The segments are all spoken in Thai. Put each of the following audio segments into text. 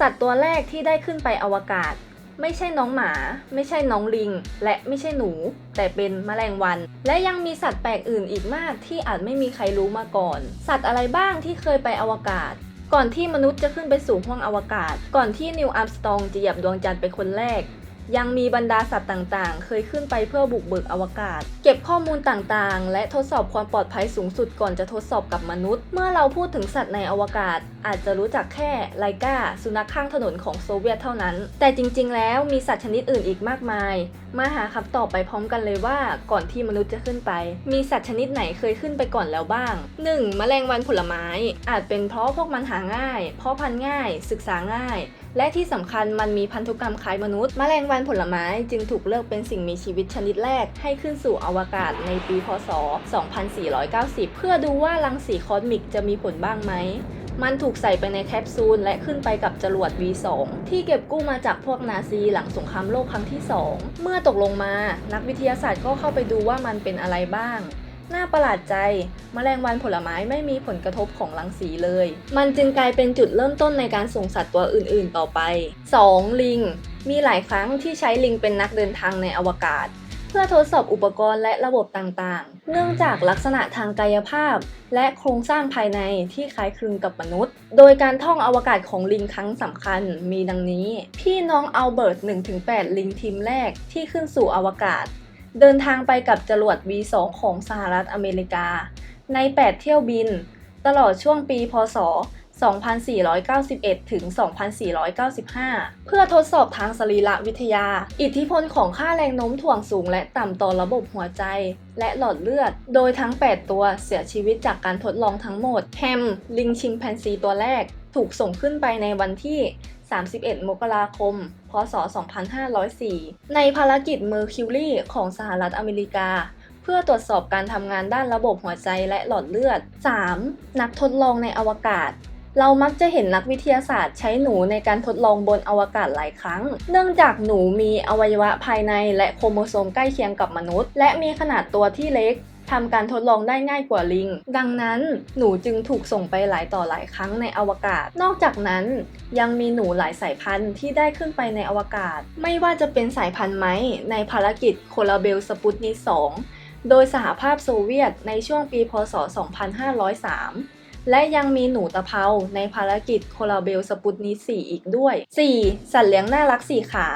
สัตว์ตัวแรกที่ได้ขึ้นไปอวกาศ ไม่ใช่น้องหมา ไม่ใช่น้องลิง และไม่ใช่หนู แต่เป็นแมลงวัน และยังมีสัตว์แปลกอื่นอีกมากที่อาจไม่มีใครรู้มาก่อน สัตว์อะไรบ้างที่เคยไปอวกาศ ก่อนที่มนุษย์จะขึ้นไปสู่ห้วงอวกาศ ก่อนที่นิวอัมสตองจะเหยียบดวงจันทร์เป็นคนแรก ยังมีบรรดาสัตว์ต่างๆ เคยขึ้นไปเพื่อบุกเบิกอวกาศ เก็บข้อมูลต่างๆ และทดสอบความปลอดภัยสูงสุดก่อนจะทดสอบกับมนุษย์ เมื่อเราพูดถึงสัตว์ในอวกาศ อาจจะรู้จักแค่ไลกาสุนัขข้างถนนของโซเวียตเท่านั้น แต่จริงๆ แล้วมีสัตว์ชนิดอื่นอีกมากมาย มาหาคำตอบไปพร้อมกันเลยว่าก่อนที่มนุษย์จะขึ้นไป มีสัตว์ชนิดไหนเคยขึ้นไปก่อนแล้วบ้าง 1. แมลงวันผลไม้ อาจเป็นเพราะพวกมันหาง่าย เพราะพันง่าย ศึกษาง่าย และที่สำคัญมันมีพันธุกรรมคล้ายมนุษย์แมลงวันผลไม้จึงถูกเลือกเป็นสิ่งมีชีวิตชนิดแรก ให้ขึ้นสู่อวกาศในปี พศ 2490 เพื่อดูว่ารังสีคอสมิกจะมีผลบ้างไหมมันถูกใส่ไปในแคปซูลและขึ้นไปกับจรวด V2 ที่เก็บกู้มาจากพวกนาซีหลังสงครามโลกครั้งที่ 2 เมื่อตกลงมา นักวิทยาศาสตร์ก็เข้าไปดูว่ามันเป็นอะไรบ้าง น่าประหลาดใจแมลงวันผลไม้ไม่มีผลกระทบของรังสีเลย มันจึงกลายเป็นจุดเริ่มต้นในการส่งสัตว์ตัวอื่นๆต่อไป 2. ลิง มีหลายครั้งที่ใช้ลิงเป็นนักเดินทางในอวกาศ เพื่อทดสอบอุปกรณ์และระบบต่างๆ เนื่องจากลักษณะทางกายภาพ และโครงสร้างภายในที่คล้ายคลึงกับมนุษย์ โดยการท่องอวกาศของลิงครั้งสำคัญมีดังนี้ พี่น้องอัลเบิร์ต1-8 ลิงทีมแรกที่ขึ้นสู่อวกาศ เดินทางไปกับจรวด V2 ของสหรัฐอเมริกา ใน 8 เที่ยวบิน ตลอดช่วงปีพศ 2491 ถึง 2495 เพื่อทดสอบทางสรีระวิทยา อิทธิพลของค่าแรงโน้มถ่วงสูงและต่ำต่อระบบหัวใจ และหลอดเลือด โดยทั้ง 8 ตัวเสียชีวิตจากการทดลองทั้งหมด แฮม ลิงชิมแปนซีตัวแรก ถูกส่งขึ้นไปในวันที่ 31 มกราคม พศ 2504 ในภารกิจเมอร์คิวรีของสหรัฐอเมริกา เพื่อตรวจสอบการทำงานด้านระบบหัวใจและหลอดเลือด 3. นักทดลองในอวกาศเรามักจะเห็นนักวิทยาศาสตร์ใช้หนูในการทดลองบนอวกาศหลายครั้ง เนื่องจากหนูมีอวัยวะภายในและโครโมโซมใกล้เคียงกับมนุษย์ และมีขนาดตัวที่เล็ก ทำการทดลองได้ง่ายกว่าลิง ดังนั้นหนูจึงถูกส่งไปหลายต่อหลายครั้งในอวกาศ นอกจากนั้นยังมีหนูหลายสายพันธุ์ที่ได้ขึ้นไปในอวกาศ ไม่ว่าจะเป็นสายพันธุ์ไหมในภารกิจโคลาเบลสปุตนิ2โดยสหภาพโซเวียตในช่วงปีพศ 2503และยังมีหนูตะเภาในภารกิจโคลาเบลสปุตนิ4อีกด้วย 4. สัตว์เลี้ยงน่ารักสี่ขา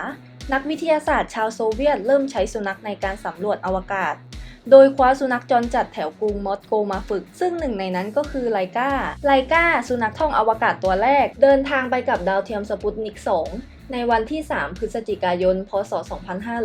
นักวิทยาศาสตร์ชาวโซเวียตเริ่มใช้สุนัขในการสำรวจอวกาศ โดยคว้าสุนัขจรจัดแถวกรุงมอสโกมาฝึก ซึ่งหนึ่งในนั้นก็คือไลกาไลกาสุนัขท่องอวกาศตัวแรก เดินทางไปกับดาวเทียมสปุตนิก 2 ในวันที่ 3 พฤศจิกายน พศ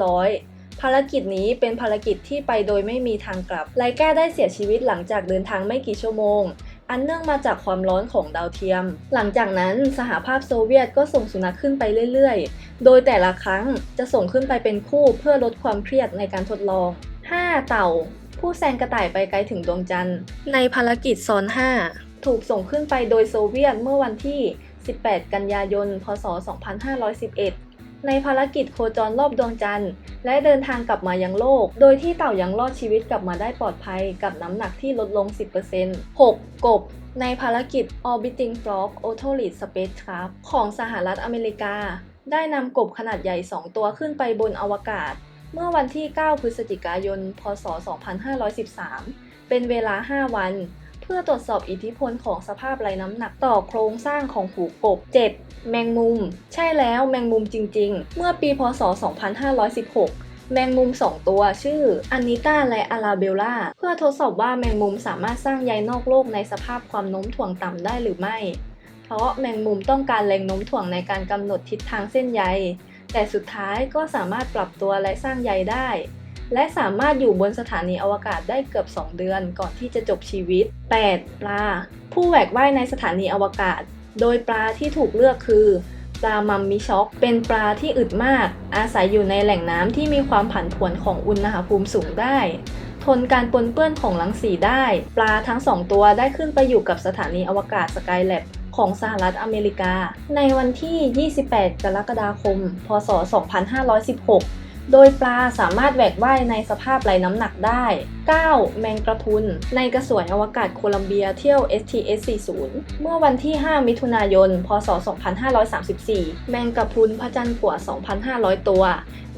2500ภารกิจนี้เป็นภารกิจที่ไปโดยไม่มีทางกลับ ไลกาได้เสียชีวิตหลังจากเดินทางไม่กี่ชั่วโมง อันเนื่องมาจากความร้อนของดาวเทียม หลังจากนั้นสหภาพโซเวียตก็ส่งสุนัขขึ้นไปเรื่อย ๆ โดยแต่ละครั้งจะส่งขึ้นไปเป็นคู่เพื่อลดความเครียดในการทดลอง 5. เต่า ผู้แซงกระต่ายไปไกลถึงดวงจันทร์ ในภารกิจซอน 5 ถูกส่งขึ้นไปโดยโซเวียตเมื่อวันที่ 18 กันยายน พศ 2511 ในภารกิจโคจรรอบดวงจันทร์ และเดินทางกลับมายังโลก โดยที่เต่ายังรอดชีวิตกลับมาได้ปลอดภัยกับน้ำหนักที่ลดลง 10% 6. กบในภารกิจ Orbiting Frog Otolith Spacecraft ของสหรัฐอเมริกา ได้นำกบขนาดใหญ่ 2 ตัวขึ้นไปบนอวกาศ เมื่อวันที่ 9 พฤศจิกายน พศ 2513 เป็นเวลา 5 วัน เพื่อตรวจสอบอิทธิพลของสภาพไร้น้ำหนักต่อโครงสร้างของหูกบ 7. แมงมุม ใช่แล้วแมงมุมจริง ๆ เมื่อปี พศ 2516แมงมุม 2 ตัวชื่ออานิต้าและอาราเบลล่าเพื่อทดสอบว่าแมงมุมสามารถสร้างใยนอกโลกในสภาพความโน้มถ่วงต่ำได้หรือไม่ เพราะแมงมุมต้องการแรงโน้มถ่วงในการกำหนดทิศทางเส้นใย แต่สุดท้ายก็สามารถปรับตัวและสร้างใยได้ และสามารถอยู่บนสถานีอวกาศได้เกือบ 2 เดือนก่อนที่จะจบชีวิต 8. ปลา ผู้แหวกว่ายในสถานีอวกาศ โดยปลาที่ถูกเลือกคือปลามัมมิช็อก เป็นปลาที่อึดมาก อาศัยอยู่ในแหล่งน้ำที่มีความผันผวนของอุณหภูมิสูงได้ ทนการปนเปื้อนของรังสีได้ ปลาทั้งสองตัวได้ขึ้นไปอยู่กับสถานีอวกาศสกายแลบ ของสหรัฐอเมริกา ในวันที่ 28 กรกฎาคม พศ 2516 โดยปลาสามารถแหวกว่ายในสภาพไร้น้ำหนักได้ 9. แมงกระพุน ในกระสวยอวกาศโคลัมเบียเที่ยว STS-40 เมื่อวันที่ 5 มิถุนายน พศ 2534 แมงกระพุนพระจันทร์กว่า 2,500 ตัว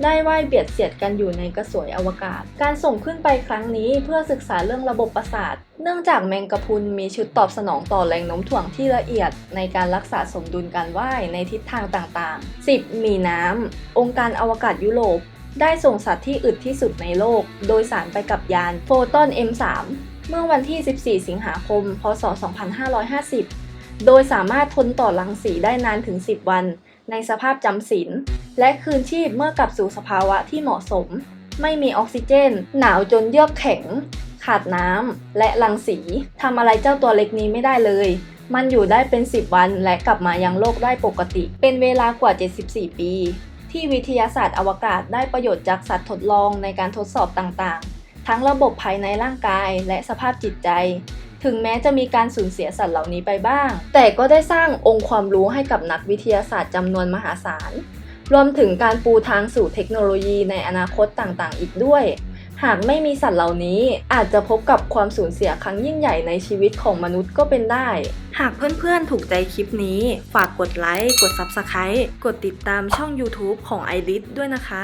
ได้ว่ายเบียดเสียดกันอยู่ในกระสวยอวกาศ การส่งขึ้นไปครั้งนี้เพื่อศึกษาเรื่องระบบประสาท เนื่องจากแมงกะพรุนมีชุดตอบสนองต่อแรงโน้มถ่วงที่ละเอียด ในการรักษาสมดุลการว่ายในทิศทางต่างๆ 10. มีน้ำ องค์การอวกาศยุโรป ได้ส่งสัตว์ที่อึดที่สุดในโลก โดยสารไปกับยานโฟตอน M3 เมื่อวันที่ 14 สิงหาคม พศ 2550 โดยสามารถทนต่อรังสีได้นานถึง 10 วัน ในสภาพจำศีลและคืนชีพเมื่อกลับสู่สภาวะที่เหมาะสม ไม่มีออกซิเจน หนาวจนเยือกแข็ง ขาดน้ำและรังสีทำอะไรเจ้าตัวเล็กนี้ไม่ได้เลย มันอยู่ได้เป็น 10 วันและกลับมายังโลกได้ปกติ เป็นเวลากว่า 74 ปี ที่วิทยาศาสตร์อวกาศได้ประโยชน์จากสัตว์ทดลองในการทดสอบต่างๆ ทั้งระบบภายในร่างกายและสภาพจิตใจถึงแม้จะมีการสูญเสียสัตว์เหล่านี้ไปบ้าง แต่ก็ได้สร้างองค์ความรู้ให้กับนักวิทยาศาสตร์จำนวนมหาศาล รวมถึงการปูทางสู่เทคโนโลยีในอนาคตต่างๆ อีกด้วย หากไม่มีสัตว์เหล่านี้ อาจจะพบกับความสูญเสียครั้งยิ่งใหญ่ในชีวิตของมนุษย์ก็เป็นได้ หากเพื่อนๆถูกใจคลิปนี้ ฝากกดไลค์ กด Subscribe กดติดตามช่อง YouTube ของไอริสด้วยนะคะ